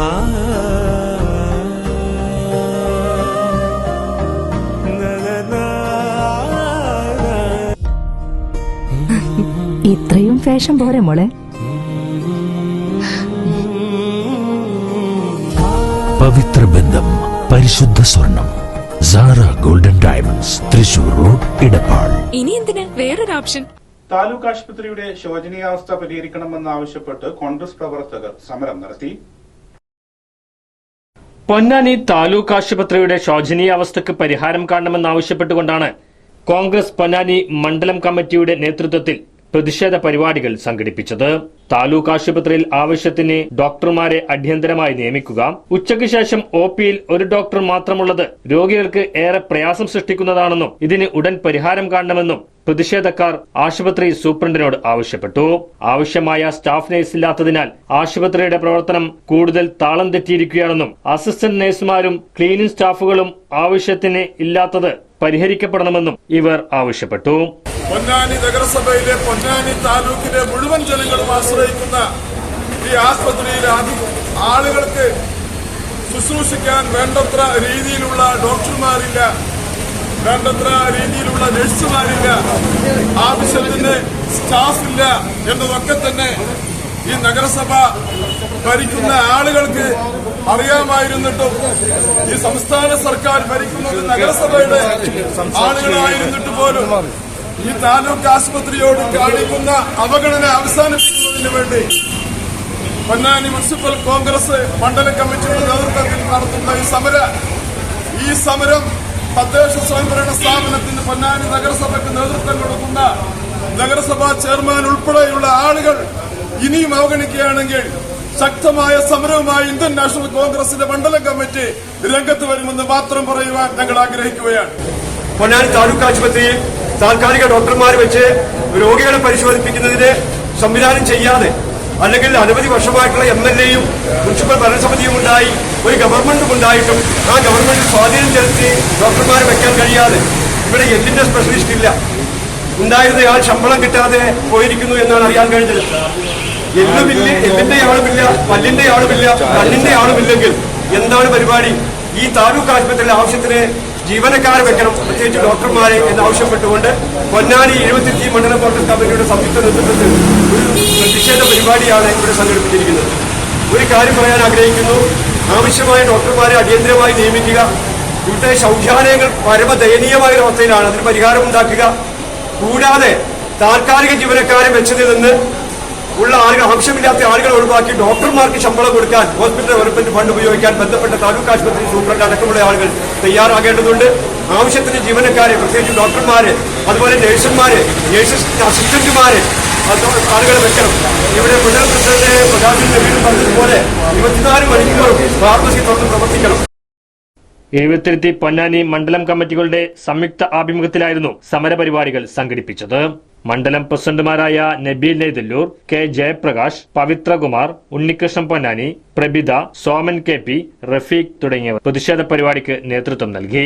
ഇത്രയും ഫാഷൻ പോരെ മോളെ. പവിത്ര ബന്ധം പരിശുദ്ധ സ്വർണം Sara golden diamonds Thrissur road Edappal ഇനി എന്തിന്? വേറൊരു ഓപ്ഷൻ. താലൂക്ക് ആശുപത്രിയുടെ ശോചനീയാവസ്ഥ പരിഹരിക്കണമെന്നാവശ്യപ്പെട്ട് കോൺഗ്രസ് പ്രവർത്തകർ സമരം നടത്തി. പൊന്നാനി താലൂക്ക് ആശുപത്രിയുടെ ശോചനീയാവസ്ഥയ്ക്ക് പരിഹാരം കാണണമെന്നാവശ്യപ്പെട്ടുകൊണ്ടാണ് കോൺഗ്രസ് പൊന്നാനി മണ്ഡലം കമ്മിറ്റിയുടെ നേതൃത്വത്തിൽ പ്രതിഷേധ പരിപാടികൾ സംഘടിപ്പിച്ചത് താലൂക്ക് ആശുപത്രിയിൽ ആവശ്യത്തിന് ഡോക്ടർമാരെ അടിയന്തരമായി നിയമിക്കുക. ഉച്ചയ്ക്ക് ശേഷം ഒ പിയിൽ ഒരു ഡോക്ടർ മാത്രമുള്ളത് രോഗികൾക്ക് ഏറെ പ്രയാസം സൃഷ്ടിക്കുന്നതാണെന്നും ഇതിന് ഉടൻ പരിഹാരം കാണണമെന്നും പ്രതിഷേധക്കാർ ആശുപത്രി സൂപ്രണ്ടിനോട് ആവശ്യപ്പെട്ടു. ആവശ്യമായ സ്റ്റാഫ് നഴ്സ് ഇല്ലാത്തതിനാൽ ആശുപത്രിയുടെ പ്രവർത്തനം കൂടുതൽ താളം തെറ്റിയിരിക്കുകയാണെന്നും അസിസ്റ്റന്റ് നഴ്സുമാരും ക്ലീനിംഗ് സ്റ്റാഫുകളും ആവശ്യത്തിന് ഇല്ലാത്തത് പരിഹരിക്കപ്പെടണമെന്നും ഇവർ ആവശ്യപ്പെട്ടു. പൊന്നാനി നഗരസഭയിലെ പൊന്നാനി താലൂക്കിലെ മുഴുവൻ ജനങ്ങളും ആശ്രയിക്കുന്ന ഈ ആസ്പത്രിയിൽ ആളുകൾക്ക് ശുശ്രൂഷിക്കാൻ വേണ്ടത്ര രീതിയിലുള്ള ഡോക്ടർമാരില്ല വേണ്ടത്ര രീതിയിലുള്ള നഴ്സുമാരില്ല ആവശ്യത്തിന് സ്റ്റാഫില്ല എന്നതൊക്കെ തന്നെ ഈ നഗരസഭ ഭരിക്കുന്ന ആളുകൾക്ക് അറിയാമായിരുന്നിട്ടും ഈ സംസ്ഥാന സർക്കാർ ഭരിക്കുന്നത് നഗരസഭയുടെ ആളുകളായിരുന്നിട്ട് പോലും ഈ താലൂക്ക് ആശുപത്രിയോട് കാണിക്കുന്ന അവഗണന അവസാനിപ്പിക്കുന്നതിന് വേണ്ടി പൊന്നാനി മുനിസിപ്പൽ കോൺഗ്രസ് മണ്ഡല കമ്മിറ്റിയുടെ നേതൃത്വത്തിൽ നടത്തുന്ന ഈ സമര ഈ സമരം തദ്ദേശ സ്വയംഭരണ സ്ഥാപനത്തിന് പൊന്നാനി നഗരസഭയ്ക്ക് നേതൃത്വം കൊടുക്കുന്ന നഗരസഭാ ചെയർമാൻ ഉൾപ്പെടെയുള്ള ആളുകൾ ഇനിയും അവഗണിക്കുകയാണെങ്കിൽ ശക്തമായ സമരവുമായി ഇന്ത്യൻ നാഷണൽ കോൺഗ്രസിന്റെ മണ്ഡലം കമ്മിറ്റി രംഗത്ത് വരുമെന്ന് മാത്രം പറയുവാൻ ഞങ്ങൾ ആഗ്രഹിക്കുകയാണ്. പൊന്നാനി താലൂക്ക് ആശുപത്രിയിൽ താൽക്കാലിക ഡോക്ടർമാർ വെച്ച് രോഗികളെ പരിശോധിപ്പിക്കുന്നതിന് സംവിധാനം ചെയ്യാതെ അല്ലെങ്കിൽ അനവധി വർഷമായിട്ടുള്ള എം എൽ എയും മുനിസിപ്പൽ ഭരണസമിതിയും ഉണ്ടായി ഒരു ഗവൺമെന്റും ഉണ്ടായിട്ടും ആ ഗവൺമെന്റ് സ്വാധീനം ചെലുത്തി ഡോക്ടർമാരെ വെക്കാൻ കഴിയാതെ ഇവിടെ എല്ലിന്റെ സ്പെഷ്യലിസ്റ്റ് ഇല്ല. ഉണ്ടായിരുന്നയാൾ ശമ്പളം കിട്ടാതെ പോയിരിക്കുന്നു എന്നാണ് അറിയാൻ കഴിഞ്ഞത്. എല്ലുമില്ല എല്ലിന്റെ ആളുമില്ല പല്ലിന്റെ ആളുമില്ല കണ്ണിന്റെ ആളുമില്ലെങ്കിൽ എന്താണ് പരിപാടി? ഈ താലൂക്ക് ആശുപത്രിയിലെ ആവശ്യത്തിന് ജീവനക്കാരെ വെക്കണം. പ്രത്യേകിച്ച് ഡോക്ടർമാരെ എന്ന് ആവശ്യപ്പെട്ടുകൊണ്ട് പൊന്നാനി എഴുപത്തിയഞ്ച് മണ്ഡലം കോൺഗ്രസ് കമ്മിറ്റിയുടെ സംയുക്ത നേതൃത്വത്തിൽ ഒരു പ്രതിഷേധ പരിപാടിയാണ് ഇവിടെ സംഘടിപ്പിച്ചിരിക്കുന്നത്. ഒരു കാര്യം പറയാൻ ആഗ്രഹിക്കുന്നു. ആവശ്യമായ ഡോക്ടർമാരെ അടിയന്തരമായി നിയമിക്കുക. ഇവിടുത്തെ ശൗചാലയങ്ങൾ പരമദയനീയമായ അവസ്ഥയിലാണ്. അതിന് പരിഹാരം ഉണ്ടാക്കുക. കൂടാതെ താൽക്കാലിക ജീവനക്കാരെ വെച്ചതിൽ നിന്ന് ഉള്ള ആളുകൾ ആവശ്യമില്ലാത്ത ആളുകൾ ഒഴിവാക്കി ഡോക്ടർമാർക്ക് ശമ്പളം കൊടുക്കാൻ ഹോസ്പിറ്റൽ ഡെവലപ്മെന്റ് ഫണ്ട് ഉപയോഗിക്കാൻ ബന്ധപ്പെട്ട താലൂക്ക് ആശുപത്രി സൂപ്രണ്ട് അടക്കമുള്ള ആളുകൾ തയ്യാറാകേണ്ടതുണ്ട്. ആവശ്യത്തിന് ജീവനക്കാരെ പ്രത്യേകിച്ച് ഡോക്ടർമാര് അതുപോലെ നഴ്സുമാര് നഴ്സസ് അസിസ്റ്റന്റുമാര് ആളുകളെ വെക്കണം. ഇവിടെ മുതൽ പ്രസിഡന്റ് പ്രകാശ് നബീൻ പറഞ്ഞതുപോലെ ഇരുപത്തിനാല് മണിക്കൂറും ഫാർമസി തുറന്ന് പ്രവർത്തിക്കണം. എഴുപത്തിരുത്തി പൊന്നാനി മണ്ഡലം കമ്മിറ്റികളുടെ സംയുക്ത ആഭിമുഖ്യത്തിലായിരുന്നു സമരപരിപാടികൾ സംഘടിപ്പിച്ചത്. മണ്ഡലം പ്രസിഡന്റുമാരായ Nabeel Neythalloor K Jayaprakash Pavithrakumar Unnikrishnan Ponnani Prabitha Soman K P Rafeeq തുടങ്ങിയവർ പ്രതിഷേധ പരിപാടിക്ക് നേതൃത്വം നൽകി.